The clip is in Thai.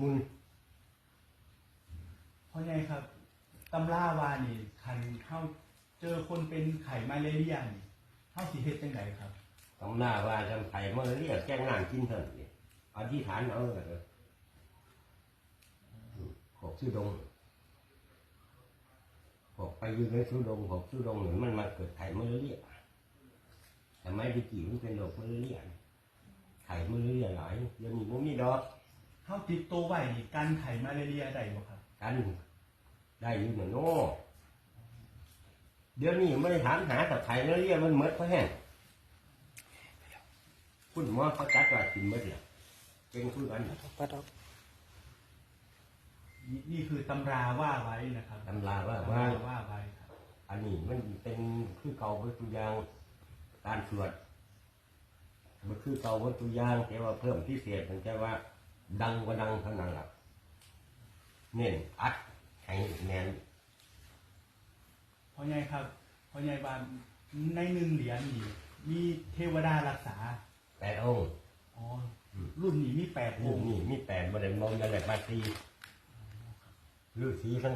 มุนเพราะไงครับตำราวานี่คันเข้าเจอคนเป็นไข้มาเลเรียนี่เข้าสิเฮ็ดจังไดครับ ตำหน้าว่าจำไผ่เมื่อเรียกแจ้งงานกินเถอะนี่อธิษฐานเอาเลยขอบชื่อดงขอบไปอยู่ในชื่อดงขอบชื่อดงเหมือนมันมาเกิดไข่เมื่อเรียกแต่ไม่ได้กี่มันเป็นโรคเมื่อเรียกไข่เมื่อเรียกหลายเดี๋ยวนี้มันมีดอก เข้าติดตัวไว้นี่กันไข้มาเลเรียได้บ่ครับ กันได้อยู่เหมือนโน่เดี๋ยวนี้ไม่ได้ถามหาแต่ไข่เมื่อเรียกมันเหมือนเขาแห้งคุณหมอเขาจัดว่ากินเมื่อเดียวเป็นคือกันปัดออกนี่นี่คือตำราว่าไว้นะครับตำราว่าตำว่าราว่าไว้ครับอันนี้มันเป็นคือเก่าวัตถุยางการสวดมันคือเก่าวัตถุยางแต่ว่าเพิ่มพิเศษมันแค่ว่า ดังกว่าดังเท่านั้นแหละเน้นอัดให้แน่นเพราะไงครับเพราะไงว่าในหนึ่งเหรียญนี่มีเทวดารักษาแปดองค์อ๋อรุ่นนี้มีแปดอรุ่งนค์ นี้มีแปดบริมองยันแหลกมาตีฤาษีทั้ง